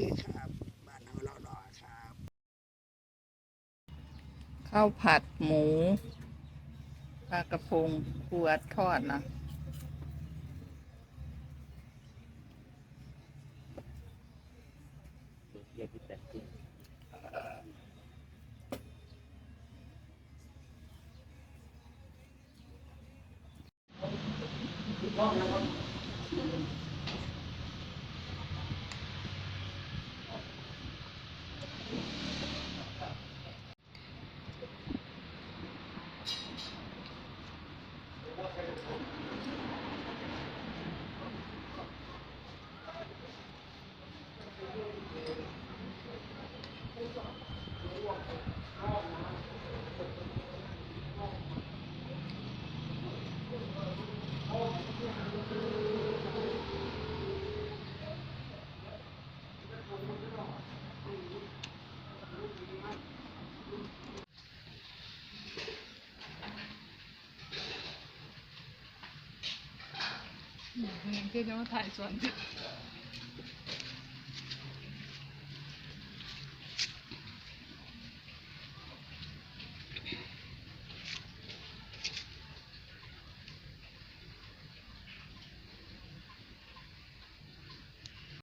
ดีครับ บ้านเฮาเรารอครับ ข้าวผัดหมูปลากระพงปูอัดทอดนะ 你们这种太酸了。